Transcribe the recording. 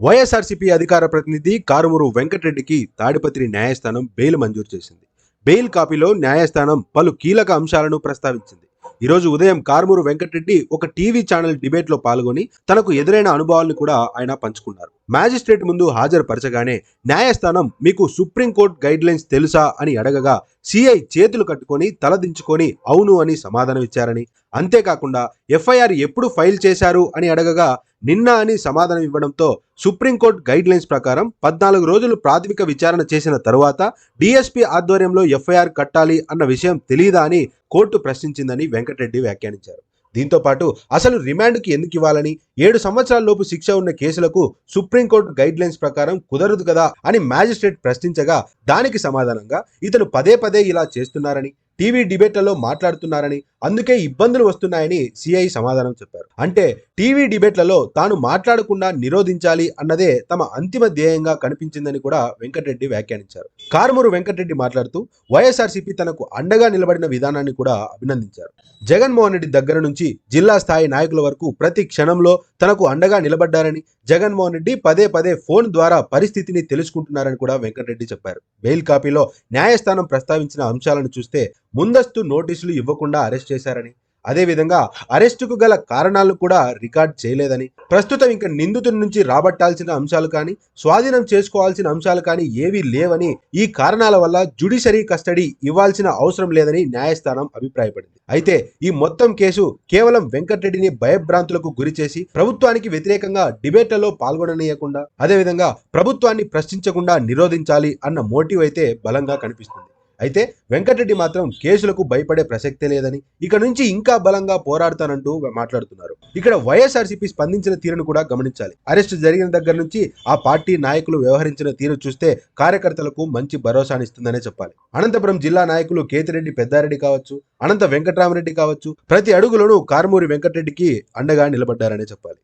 వైఎస్ఆర్సీపీ అధికార ప్రతినిధి కారుమూరు వెంకటరెడ్డికి తాడిపత్రి న్యాయస్థానం బెయిల్ మంజూరు చేసింది. బెయిల్ కాపీలో న్యాయస్థానం పలు కీలక అంశాలను ప్రస్తావించింది. ఈరోజు ఉదయం కారుమూరు వెంకటరెడ్డి ఒక టీవీ ఛానల్ డిబేట్లో పాల్గొని తనకు ఎదురైన అనుభవాలను కూడా ఆయన పంచుకున్నారు. మ్యాజిస్ట్రేట్ ముందు హాజరుపరచగానే న్యాయస్థానం మీకు సుప్రీంకోర్టు గైడ్ లైన్స్ తెలుసా అని అడగగా సిఐ చేతులు కట్టుకొని తలదించుకొని అవును అని సమాధానం ఇచ్చారని. అంతేకాకుండా ఎఫ్ఐఆర్ ఎప్పుడు ఫైల్ చేశారు అని అడగగా నిన్న అని సమాధానం ఇవ్వడంతో సుప్రీంకోర్టు గైడ్ లైన్స్ ప్రకారం పద్నాలుగు రోజులు ప్రాథమిక విచారణ చేసిన తరువాత డిఎస్పీ ఆధ్వర్యంలో ఎఫ్ఐఆర్ కట్టాలి అన్న విషయం తెలియదా అని కోర్టు ప్రశ్నించిందని వెంకటరెడ్డి వ్యాఖ్యానించారు. దీంతో పాటు అసలు రిమాండ్కి ఎందుకు ఇవ్వాలని ఏడు సంవత్సరాలలోపు శిక్ష ఉన్న కేసులకు సుప్రీంకోర్టు గైడ్ లైన్స్ ప్రకారం కుదరదు కదా అని మ్యాజిస్ట్రేట్ ప్రశ్నించగా దానికి సమాధానంగా ఇతను పదే పదే ఇలా చేస్తున్నారని టీవీ డిబేట్లలో మాట్లాడుతున్నారని అందుకే ఇబ్బందులు వస్తున్నాయని సిఐ సమాధానం చెప్పారు. అంటే టీవీ డిబేట్లలో తాను మాట్లాడకుండా నిరోధించాలి అన్నదే తమ అంతిమ ధ్యేయంగా కనిపించిందని కూడా వెంకటరెడ్డి వ్యాఖ్యానించారు. కారుమూరు వెంకటరెడ్డి మాట్లాడుతూ వైఎస్ఆర్సీపీ తనకు అండగా నిలబడిన విధానాన్ని కూడా అభినందించారు. జగన్మోహన్ రెడ్డి దగ్గర నుంచి జిల్లా స్థాయి నాయకుల వరకు ప్రతి క్షణంలో తనకు అండగా నిలబడ్డారని జగన్మోహన్ రెడ్డి పదే పదే ఫోన్ ద్వారా పరిస్థితిని తెలుసుకుంటున్నారని కూడా వెంకటరెడ్డి చెప్పారు. బెయిల్ కాపీలో న్యాయస్థానం ప్రస్తావించిన అంశాలను చూస్తే ముందస్తు నోటీసులు ఇవ్వకుండా అరెస్ట్ చేశారని అదేవిధంగా అరెస్టుకు గల కారణాలను కూడా రికార్డ్ చేయలేదని ప్రస్తుతం ఇంకా నిందితుడి నుంచి రాబట్టాల్సిన అంశాలు కానీ స్వాధీనం చేసుకోవాల్సిన అంశాలు కానీ ఏవీ లేవని ఈ కారణాల వల్ల జుడిషరీ కస్టడీ ఇవ్వాల్సిన అవసరం లేదని న్యాయస్థానం అభిప్రాయపడింది. అయితే ఈ మొత్తం కేసు కేవలం వెంకటరెడ్డిని భయభ్రాంతులకు గురి చేసి ప్రభుత్వానికి వ్యతిరేకంగా డిబేట్లలో పాల్గొననీయకుండా అదేవిధంగా ప్రభుత్వాన్ని ప్రశ్నించకుండా నిరోధించాలి అన్న మోటివ్ అయితే బలంగా కనిపిస్తుంది. అయితే వెంకటరెడ్డి మాత్రం కేసులకు భయపడే ప్రసక్తే లేదని ఇక నుంచి ఇంకా బలంగా పోరాడతానంటూ మాట్లాడుతున్నారు. ఇక్కడ వైఎస్ఆర్సీపీ స్పందించిన తీరును కూడా గమనించాలి. అరెస్ట్ జరిగిన దగ్గర నుంచి ఆ పార్టీ నాయకులు వ్యవహరించిన తీరు చూస్తే కార్యకర్తలకు మంచి భరోసానిస్తుందనే చెప్పాలి. అనంతపురం జిల్లా నాయకులు కేతిరెడ్డి పెద్దారెడ్డి కావచ్చు అనంత వెంకటరామరెడ్డి కావచ్చు ప్రతి అడుగులోనూ కారుమూరి వెంకటరెడ్డికి అండగా నిలబడ్డారనే చెప్పాలి.